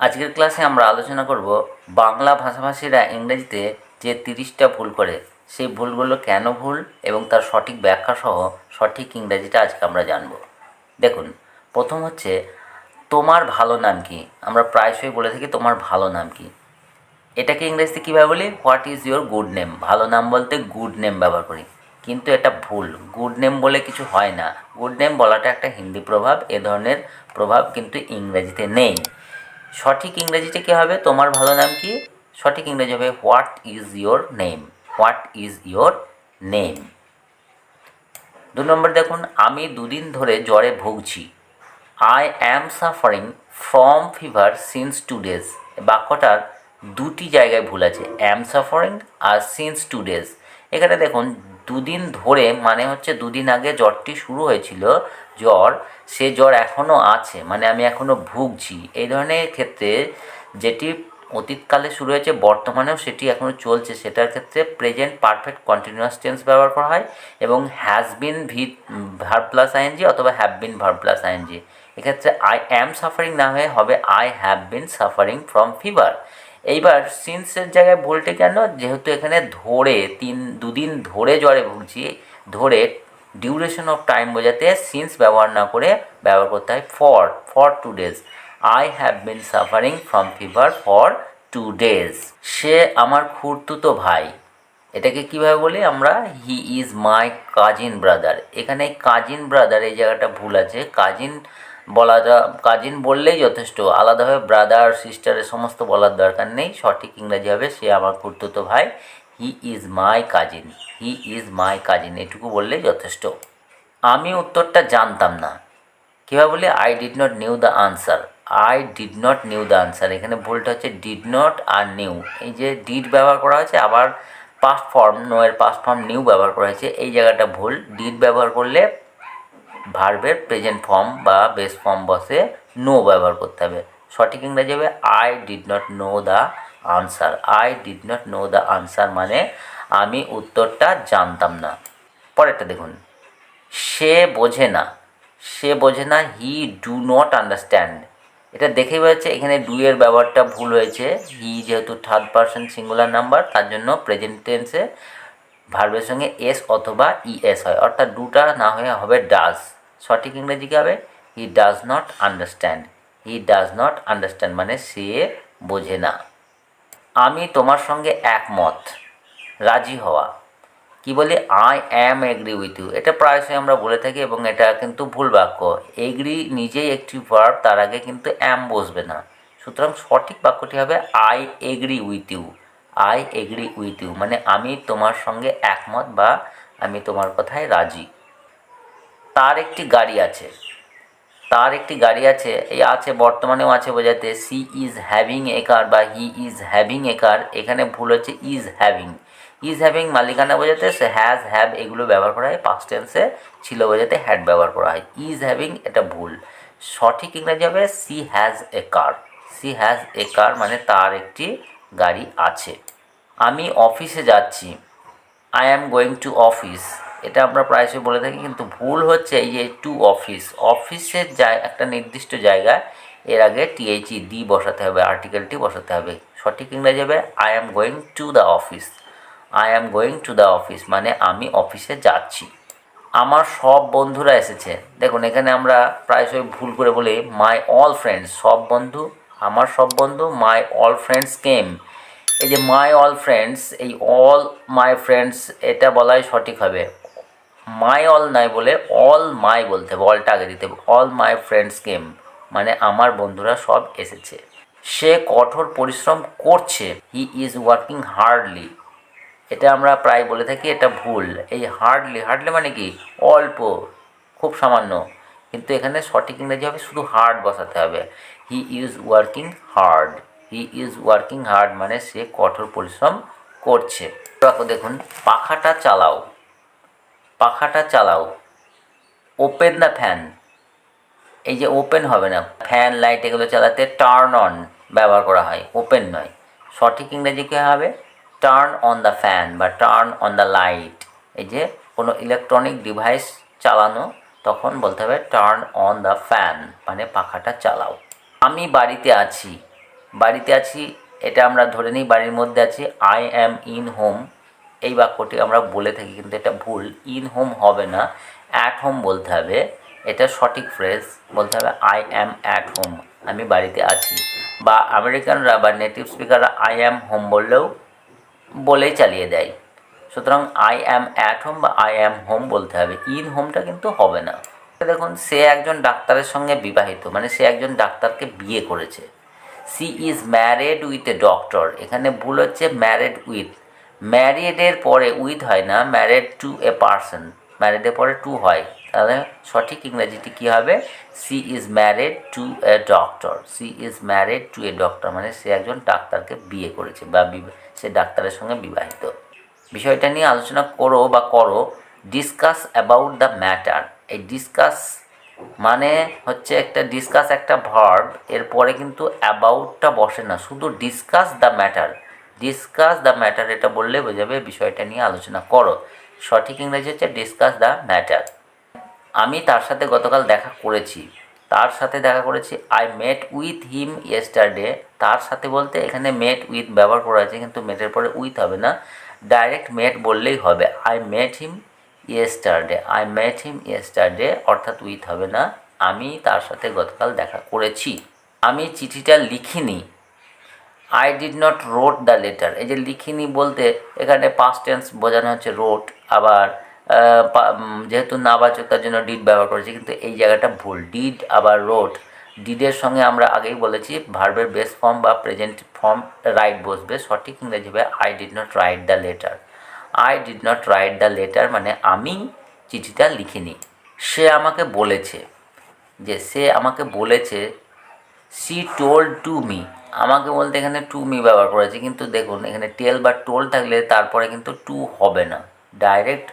আজকের ক্লাসে আমরা আলোচনা করব বাংলা ভাষাভাষীরা ইংরেজিতে যে তিরিশটা ভুল করে, সেই ভুলগুলো কেন ভুল এবং তার সঠিক ব্যাখ্যা সহ সঠিক ইংরেজিটা আজকে আমরা জানব। দেখুন, প্রথম হচ্ছে, তোমার ভালো নাম কি? আমরা প্রায়শই বলে থাকি, তোমার ভালো নাম কি? এটাকে ইংরেজিতে কীভাবে বলি? What is your good name ভালো নাম বলতে গুড নেম ব্যবহার করি। কিন্তু এটা ভুল। গুড নেম বলে কিছু হয় না। গুড নেম বলাটা একটা হিন্দি প্রভাব, এ ধরনের প্রভাব কিন্তু ইংরেজিতে নেই। সঠিক ইংরেজিতে কী হবে? তোমার ভালো নাম কি? সঠিক ইংরেজি হবে, what is your name? What is your name? দু নম্বর দেখুন, আমি দুদিন ধরে জ্বরে ভুগছি। I am suffering from fever since two days বাক্যটার দুটি জায়গায় ভুল আছে। অ্যাম সাফারিং আর সিন্স টু ডেজ এখানে দেখুন দুদিন ধরে মানে হচ্ছে দুদিন আগে জ্বরটি শুরু হয়েছিল, জ্বর, সে জ্বর এখনও আছে মানে আমি এখনও ভুগছি। এই ধরনের ক্ষেত্রে যেটি অতীতকালে শুরু হয়েছে, বর্তমানেও সেটি এখনও চলছে, সেটার ক্ষেত্রে প্রেজেন্ট পারফেক্ট কন্টিনিউয়াস টেন্স ব্যবহার করা হয় এবং has been V verb plus ING অথবা have been verb plus ING এক্ষেত্রে আই অ্যাম সাফারিং না হয়ে হবে I have been suffering from fever এইবার সিন্সের জায়গায় ভুলটি কেন? যেহেতু এখানে ধরে তিন, দুদিন ধরে জ্বরে ভুগছি, ধরে ডিউরেশন অফ টাইম বোঝাতে সিন্স ব্যবহার না করে ব্যবহার করতে হয় for for two days I have been suffering from fever for two days সে আমার খুঁড়তুতো ভাই। এটাকে কীভাবে বলি আমরা? He is my cousin brother এখানে কাজিন ব্রাদার এই জায়গাটা ভুল আছে। কাজিন বলা যা, কাজিন বললেই যথেষ্ট। আলাদাভাবে ব্রাদার সিস্টারের সমস্ত বলার দরকার নেই। সঠিক ইংরাজি হবে, সে আমার খুঁড়তুতো ভাই। He is my cousin he is my cousin এটুকু বললেই যথেষ্ট। আমি উত্তরটা জানতাম না। কীভাবে বলি I did not knew the answer I did not knew the answer এখানে ভুলটা হচ্ছে ডিড নট আর নিউ এই যে ডিড ব্যবহার করা হয়েছে, আবার পাস্ট ফর্ম নো এর পাস্ট ফর্ম নিউ ব্যবহার করা হয়েছে। এই জায়গাটা ভুল। ডিড ব্যবহার করলে ভার্বের প্রেজেন্ট ফর্ম বা বেস ফর্ম বসে নো ব্যবহার করতে হবে। সঠিক ইংরাজি হবে I did not know the answer I did not know the answer মানে আমি উত্তরটা জানতাম না। পরেরটা দেখুন। সে বোঝে না। সে বোঝে না হি ডু নট আন্ডারস্ট্যান্ড এটা দেখেই যাচ্ছে, এখানে ডু এর ব্যবহারটা ভুল হয়েছে। হি যেহেতু থার্ড পার্সন সিঙ্গুলার নাম্বার তার জন্য প্রেজেন্ট টেন্সে ভার্বের সঙ্গে এস অথবা ইএস হয়। অর্থাৎ ডুটা না হয়ে হবে ডাজ সঠিক ইংরেজি কী হবে he does not understand he does not understand মানে সে বোঝে না। আমি তোমার সঙ্গে একমত। রাজি হওয়া। কি বলি? I am agree with you এটা প্রায়শই আমরা বলে থাকি এবং এটা কিন্তু ভুল বাক্য। এগ্রি নিজেই একটি ভার্ব তার আগে কিন্তু অ্যাম বসবে না। সুতরাং সঠিক বাক্যটি হবে I agree with you I agree with you মানে আমি তোমার সঙ্গে একমত বা আমি তোমার কথায় রাজি। তার একটি গাড়ি আছে। তার একটি গাড়ি আছে, এই আছে, বর্তমানেও আছে বোঝাতে, she is having a car বা হি ইজ হ্যাভিং এ কার, এখানে ভুল হচ্ছে ইজ হ্যাভিং। ইজ হ্যাভিং মালিকানা বোঝাতে সে হ্যাজ হ্যাভ এগুলো ব্যবহার করা হয় পাস্ট টেন্সে ছিল বোঝাতে হ্যাড ব্যবহার করা হয়। ইজ হ্যাভিং এটা ভুল। সঠিক ইংরাজি হবে she has a car she has a car মানে তার একটি গাড়ি আছে। আমি অফিসে যাচ্ছি। I am going to office এটা আমরা প্রায়শই বলে থাকি, কিন্তু ভুল হচ্ছে এই যে টু অফিস অফিসের যায় একটা নির্দিষ্ট জায়গায়, এর আগে টিএইচই ডি বসাতে হবে আর্টিকেলটি বসাতে হবে। সঠিক ইংরেজি হবে I am going to the office I am going to the office মানে আমি অফিসে যাচ্ছি। আমার সব বন্ধুরা এসেছে। দেখুন, এখানে আমরা প্রায়শই ভুল করে বলি মাই অল ফ্রেন্ডস সব বন্ধু, আমার সব বন্ধু মাই অল ফ্রেন্ডস কেম এই যে মাই অল ফ্রেন্ডস এই অল মাই ফ্রেন্ডস এটা বলাই সঠিক হবে। মাই অল নাই বলে অল মাই বলতে হবে অলটা আগে দিতে হবে। অল মাই ফ্রেন্ডস কেম মানে আমার বন্ধুরা সব এসেছে। সে কঠোর পরিশ্রম করছে হি ইজ ওয়ার্কিং হার্ডলি এটা আমরা প্রায় বলে থাকি, এটা ভুল। এই হার্ডলি হার্ডলি মানে কি? অল্প, খুব সামান্য। কিন্তু এখানে সঠিক ইংরেজি হবে, শুধু হার্ড বসাতে হবে। He is working hard he is working hard মানে সে কঠোর পরিশ্রম করছে। দেখুন, পাখাটা চালাও। পাখাটা চালাও। ওপেন দ্য ফ্যান এই যে ওপেন হবে না। ফ্যান লাইট এগুলো চালাতে টার্ন অন ব্যবহার করা হয়। ওপেন নয়। সঠিক ইংরেজি কী হবে? টার্ন অন দ্য ফ্যান বা টার্ন অন দ্য লাইট এই যে কোনো ইলেকট্রনিক ডিভাইস চালানো, তখন বলতে হবে টার্ন অন দ্য ফ্যান মানে পাখাটা চালাও। আমি বাড়িতে আছি। বাড়িতে আছি, এটা আমরা ধরে নিই বাড়ির মধ্যে আছি। আই অ্যাম ইন হোম এই বাক্যটি আমরা বলে থাকি, কিন্তু এটা ভুল। ইন হোম হবে না অ্যাট হোম বলতে হবে। এটা সঠিক ফ্রেজ বলতে হবে আই অ্যাম অ্যাট হোম আমি বাড়িতে আছি। বা আমেরিকানরা বা নেটিভ স্পিকাররা আই অ্যাম হোম বললেও, বলেই চালিয়ে দেয়। সুতরাং আই অ্যাম অ্যাট হোম বা আই অ্যাম হোম বলতে হবে। ইন হোমটা কিন্তু হবে না। দেখুন, সে একজন ডাক্তারের সঙ্গে বিবাহিত মানে সে একজন ডাক্তারকে বিয়ে করেছে। She is married with a doctor এখানে ভুল হচ্ছে ম্যারেড উইথ ম্যারিডের পরে উইথ হয় না ম্যারেড টু এ পার্সন ম্যারিডের পরে টু হয়। তাহলে সঠিক ইংরেজিটি কী হবে? She is married to a doctor she is married to a doctor মানে সে একজন ডাক্তারকে বিয়ে করেছে বা সে ডাক্তারের সঙ্গে বিবাহিত। বিষয়টা নিয়ে আলোচনা করো বা করো ডিসকাস অ্যাবাউট দ্য ম্যাটার এই ডিসকাস মানে হচ্ছে একটা ডিসকাস একটা ভার্ব এরপরে কিন্তু অ্যাবাউটটা বসে না, শুধু discuss the matter discuss the matter এটা বললে বোঝাবে বিষয়টা নিয়ে আলোচনা করো। সঠিক ইংরেজি হচ্ছে ডিসকাস দ্য ম্যাটার আমি তার সাথে গতকাল দেখা করেছি। তার সাথে দেখা করেছি। I met with him yesterday তার সাথে বলতে এখানে মেট উইথ ব্যবহার করা আছে, কিন্তু মেটের পরে উইথ হবে না। ডাইরেক্ট মেট বললেই হবে। I met him yesterday I met him yesterday অর্থাৎ উইথ হবে না। আমি তার সাথে গতকাল দেখা করেছি। আমি চিঠিটা লিখিনি। I did not wrote the letter এই যে লিখিনি বলতে এখানে পাস্ট টেন্স বোঝানো হচ্ছে রোট আবার যেহেতু নাবাচক তার জন্য ডিড ব্যবহার করেছি, কিন্তু এই জায়গাটা ভুল। ডিড আবার রোট ডিডের সঙ্গে আমরা আগেই বলেছি ভার্বের বেস ফর্ম বা প্রেজেন্ট ফর্ম রাইট বসবে, সঠিক ইংরেজি হবে I did not write the letter I did not write the letter মানে আমি চিঠিটা লিখিনি। সে আমাকে বলেছে। যে সে আমাকে বলেছে সি টোল্ড টু মি। আমাকে বলতে এখানে টু মি ব্যবহার করেছে কিন্তু দেখুন, এখানে টেল বা টোল থাকলে তারপরে কিন্তু টু হবে না। ডাইরেক্ট,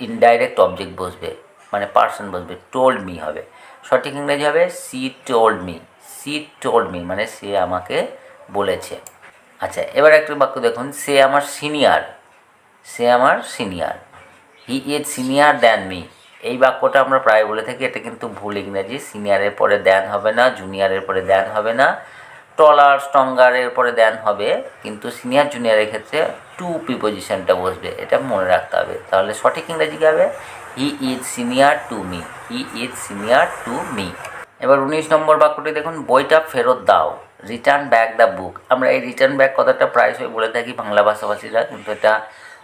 ইনডাইরেক্ট অবজেক্ট বসবে মানে পার্সন বসবে, টোল্ড মি হবে। সঠিক ইংরেজি হবে she told me, she told me মানে সে আমাকে বলেছে। আচ্ছা এবার একটা বাক্য দেখুন, সে আমার সিনিয়র, সে আমার senior. He is senior than me. এই বাক্যটা আমরা প্রায় বলে থাকি, এটা কিন্তু ভুল ইংরাজি। সিনিয়রের পরে দেন হবে না, জুনিয়রের পরে দেন হবে না। টলার, স্ট্রঙ্গারের পরে দেন হবে, কিন্তু সিনিয়র, জুনিয়রের ক্ষেত্রে টু প্রিপোজিশনটা বসবে, এটা মনে রাখতে হবে। তাহলে সঠিক ইংরাজি কী হবে? He is senior to me, he is senior to me. এবার উনিশ নম্বর বাক্যটি দেখুন, বইটা ফেরত দাও রিটার্ন ব্যাক দ্য বুক আমরা এই রিটার্ন ব্যাক কথাটা প্রায়শই বলে থাকি বাংলা ভাষাভাষীরা, কিন্তু এটা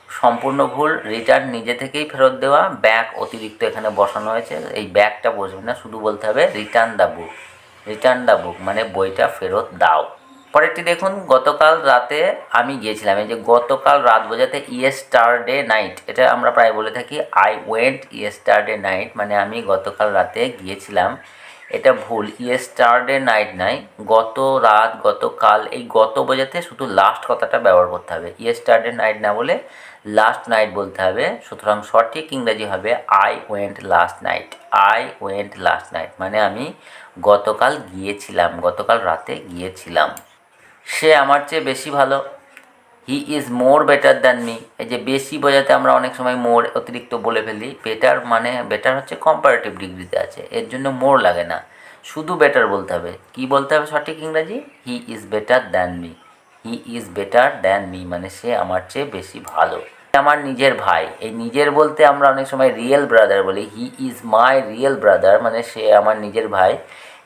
সম্পূর্ণ ভুল রিটার্ন নিজে থেকেই ফেরত দেওয়া ব্যাক অতিরিক্ত এখানে বসানো হয়েছে, এই ব্যাকটা বসবে না, শুধু বলতে হবে return the book return the book মানে বইটা ফেরত দাও। পরেরটি দেখুন, গতকাল রাতে আমি গিয়েছিলাম, এই যে গতকাল রাত বোঝাতে ইয়েস্টারডে নাইট এটা আমরা প্রায় বলে থাকি আই ওয়েন্ট ইয়েস্টারডে নাইট মানে আমি গতকাল রাতে গিয়েছিলাম এটা ভুল। ইয়েস্টারডে নাইট নাই। গত রাত, গতকাল, এই গত বোঝাতে শুধু লাস্ট কথাটা ব্যবহার করতে হবে। ইয়েস্টারডে নাইট না বলে লাস্ট নাইট বলতে হবে। সুতরাং সঠিক ইংরাজি হবে I went last night I went last night মানে আমি গতকাল গিয়েছিলাম, গতকাল রাতে গিয়েছিলাম। সে আমার চেয়ে বেশি ভালো। He is more better than me এই যে বেশি বোঝাতে আমরা অনেক সময় মোর অতিরিক্ত বলে ফেলি। বেটার মানে বেটার হচ্ছে কম্পারেটিভ ডিগ্রিতে আছে। এর জন্য মোর লাগে না। শুধু বেটার বলতে হবে। কি বলতে হবে সঠিক ইংরাজি? He is better than me he is better than me মানে সে আমার চেয়ে বেশি ভালো। আমার নিজের ভাই। এই নিজের বলতে আমরা অনেক সময় রিয়েল ব্রাদার বলি। He is my real brother মানে সে আমার নিজের ভাই।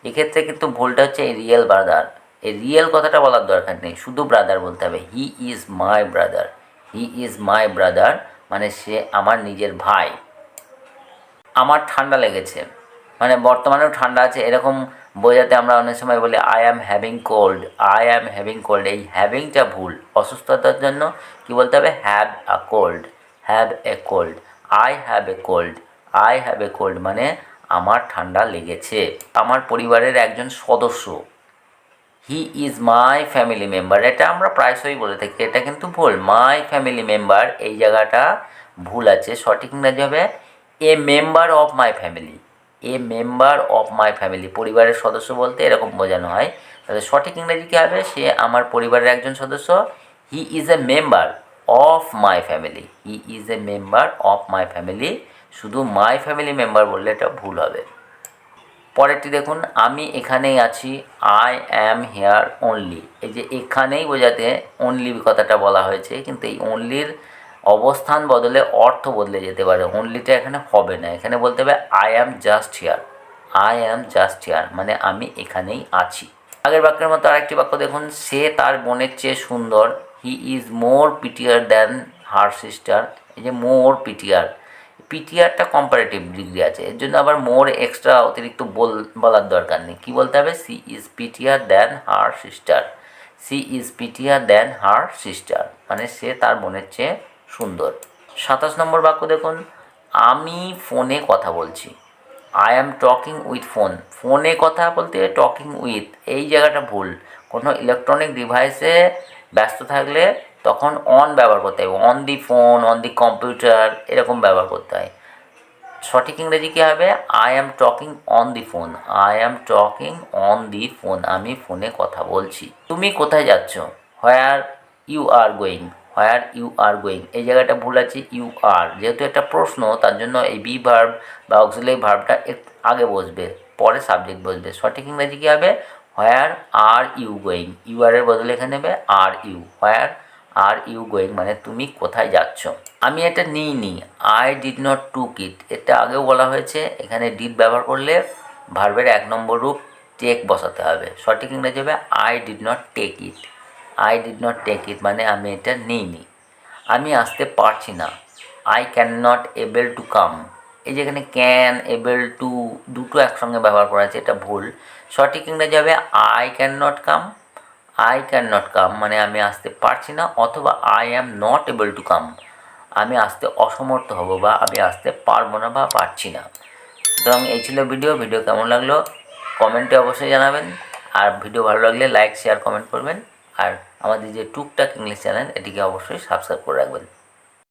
এক্ষেত্রে কিন্তু ভুলটা হচ্ছে এই রিয়েল ব্রাদার এই রিয়েল কথাটা বলার দরকার নেই, শুধু ব্রাদার বলতে হবে। He is my brother he is my brother মানে সে আমার নিজের ভাই। আমার ঠান্ডা লেগেছে। মানে বর্তমানেও ঠান্ডা আছে। এরকম বোঝাতে আমরা অনেক সময় বলি I am having cold I am having cold এই হ্যাভিংটা ভুল। অসুস্থতার জন্য কি বলতে হবে? Have a cold have a cold I have a cold I have a cold মানে আমার ঠান্ডা লেগেছে। আমার পরিবারের একজন সদস্য। He is my family member এটা আমরা প্রায়শই বলে থাকি। এটা কিন্তু ভুল। মাই ফ্যামিলি মেম্বার এই জায়গাটা ভুল আছে। সঠিক ইংরাজি হবে a member of my family a member of my family পরিবারের সদস্য বলতে এরকম বোঝানো হয়। তাহলে সঠিক ইংরেজি কী হবে? সে আমার পরিবারের একজন সদস্য। He is a member of my family he is a member of my family শুধু মাই ফ্যামিলি মেম্বার বললে এটা ভুল হবে। পরেরটি দেখুন, আমি এখানেই আছি আই অ্যাম হেয়ার অনলি এই যে এখানেই বোঝাতে অনলি কথাটা বলা হয়েছে, কিন্তু এই অনলির অবস্থান বদলে অর্থ বদলে যেতে পারে। অনলিটা এখানে হবে না, এখানে বলতে হবে I am just here I am just here মানে আমি এখানেই আছি। আগের বাক্যের মতো আরেকটি বাক্য দেখুন, সে তার বোনের চেয়ে সুন্দর he is more prettier than her sister এই যে মোর পিটিয়ার পিটিআরটা কম্পারেটিভ ডিগ্রি আছে। এর জন্য আবার মোর এক্সট্রা অতিরিক্ত বল, বলার দরকার নেই। কী বলতে হবে? She is prettier than her sister she is prettier than her sister মানে সে তার বোনের চেয়ে সুন্দর। সাতাশ নম্বর বাক্য দেখুন। আমি ফোনে কথা বলছি। I am talking with phone ফোনে কথা বলতে টকিং উইথ এই জায়গাটা ভুল। কোনো ইলেকট্রনিক ডিভাইসে ব্যস্ত থাকলে তখন অন ব্যবহার করতে হবে on the phone on the computer এরকম ব্যবহার করতে হয়। সঠিক ইংরেজি কী হবে? I am talking on the phone I am talking on the phone আমি ফোনে কথা বলছি। তুমি কোথায় যাচ্ছ? Where you are going where you are going এই জায়গাটা ভুল আছে ইউ আর যেহেতু একটা প্রশ্ন, তার জন্য এই বি ভার্ব বা অক্সিলারি ভার্বটা একটু আগে বসবে, পরে সাবজেক্ট বসবে। সঠিক ইংরেজি কী হবে? Where are you going you are এর বদলে এখানে নেবে are you where are you going মানে তুমি কোথায় যাচ্ছ। আমি এটা নিই নি I did not took it. এটা আগেও বলা হয়েছে, এখানে ডিড ব্যবহার করলে ভার্বের এক নম্বর রূপ টেক বসাতে হবে। সঠিক ইংরেজি হবে, I did not take it. I did not take it মানে আমি এটা নিই নি আমি আসতে পারছি না। I can not able to come. এই যেখানে ক্যান, এবেল টু, দুটো একসঙ্গে ব্যবহার করা আছে, এটা ভুল। সঠিক ইংরেজি হবে, I can not come. I can not come মানে আমি আসতে পারছি না, অথবা I am not able to come আমি আসতে অসমর্থ হব বা আমি আসতে পারব না বা পারছি না। সুতরাং এই ছিল ভিডিও ভিডিও কেমন লাগল? কমেন্টে অবশ্যই জানাবেন। আর ভিডিও ভালো লাগলে লাইক শেয়ার কমেন্ট করবেন। আর আমাদের যে টুকটাক ইংলিশ চ্যানেল এটিকে অবশ্যই সাবস্ক্রাইব করে রাখবেন।